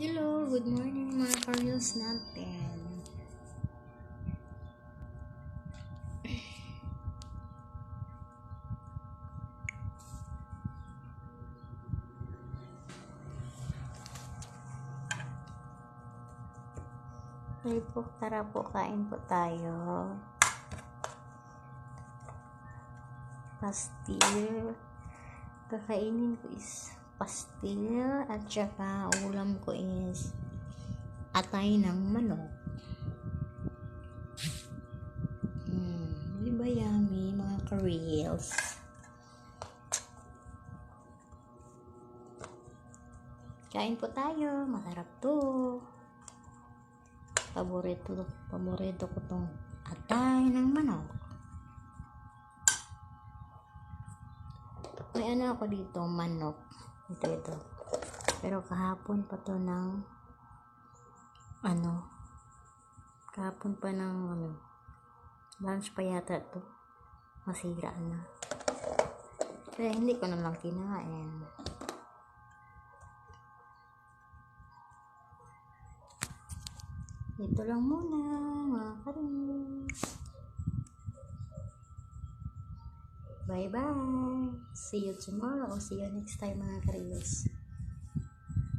Hello, good morning mga kareels natin. Hey po, tara po, kain po tayo. Pastil. Kakainin ko is pastil at saka ulam ko is atay ng manok. Hmm, di yummy mga ka-reels? Kain po tayo, masarap to. Paborito, paborito ko tong atay ng manok. May ano ako dito, manok. Ito, ito. Pero kahapon pa to ng ano, kahapon pa ng ano, lunch pa yata to. Masira na. Kaya hindi ko na lang kinain. Ito lang muna, mga karis. Bye-bye. See you tomorrow. See you next time, mga karis.